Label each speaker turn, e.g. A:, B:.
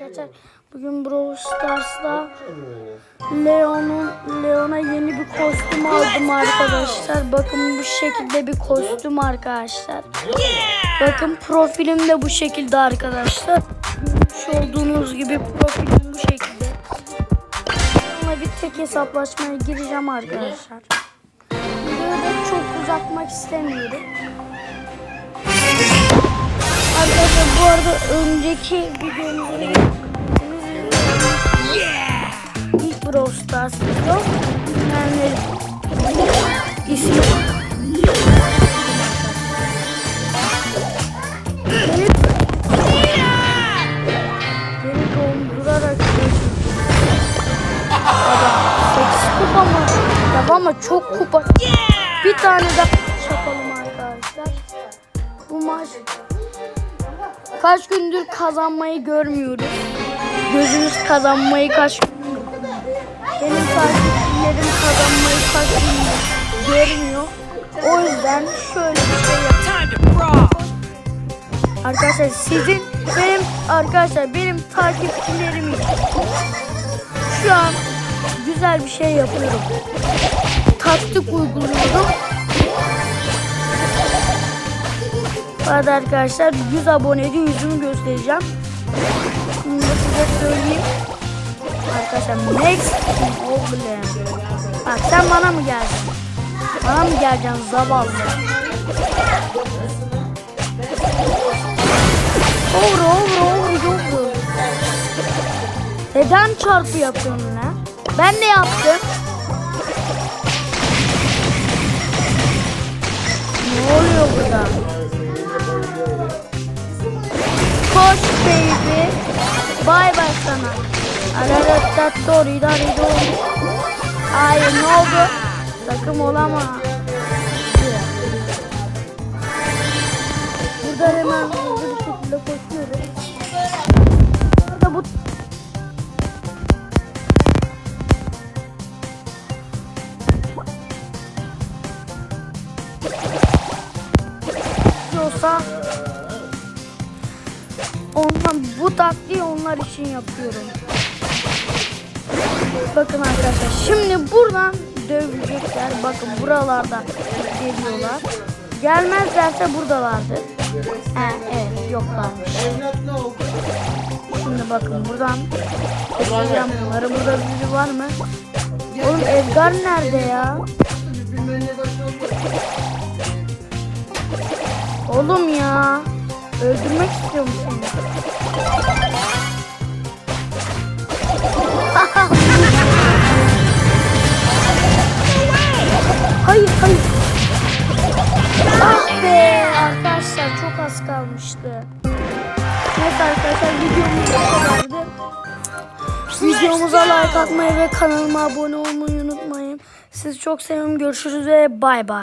A: Arkadaşlar bugün Brawl Stars'ta Leon'un Leon'a yeni bir kostüm aldım arkadaşlar. Bakın bu şekilde bir kostüm arkadaşlar. Bakın profilim de bu şekilde arkadaşlar. Görmüş olduğunuz gibi profilim bu şekilde. Ama bir tek hesaplaşmaya gireceğim arkadaşlar. Videoyu da çok uzatmak istemiyorum. Arkadaşlar bu arada önceki videomuzda ilk Brawl Stars video yani ismi beni, beni dondurarak Adam 8 kupa mı? Ya ama çok kupa. Bir tane daha yapalım arkadaşlar. Bu maç Kaç gündür kazanmayı görmüyoruz. Gözümüz kazanmayı kaç benim takipçilerim kazanmayı kaç gündür görmüyor. O yüzden şöyle bir şey yap.
B: Time to brawl.
A: Arkadaşlar sizin benim arkadaşlar benim takipçilerim için şu an güzel bir şey yapıyorum. Taktik uyguluyorum. Bu arada arkadaşlar 100 abonede yüzümü göstereceğim. Da size söyleyeyim. Arkadaşlar next oğlum. Bak sen bana mı geldin? Bana mı geleceksin zavallı? Over over over over. Neden çarpı yapıyorsun lan? Ben de yaptım. Hayır ne oldu? Takım olama. Burada hemen hızlı bir şekilde koşuyorum. Burada bu olsa ondan bu taktiği onlar için yapıyorum. Bakın arkadaşlar şimdi buradan dövecekler. Bakın buralardan geliyorlar. Gelmezlerse buradalardır. He, evet yoklarmış. Şimdi bakın buradan keseceğim bunları. Burada biri var mı? Oğlum Edgar nerede ya? Oğlum ya. Öldürmek istiyorum seni. Hayır hayır. Ah be arkadaşlar çok az kalmıştı. Evet arkadaşlar videomuz bu kadardı. Videomuza like atmayı ve kanalıma abone olmayı unutmayın. Sizi çok seviyorum. Görüşürüz ve bay bay.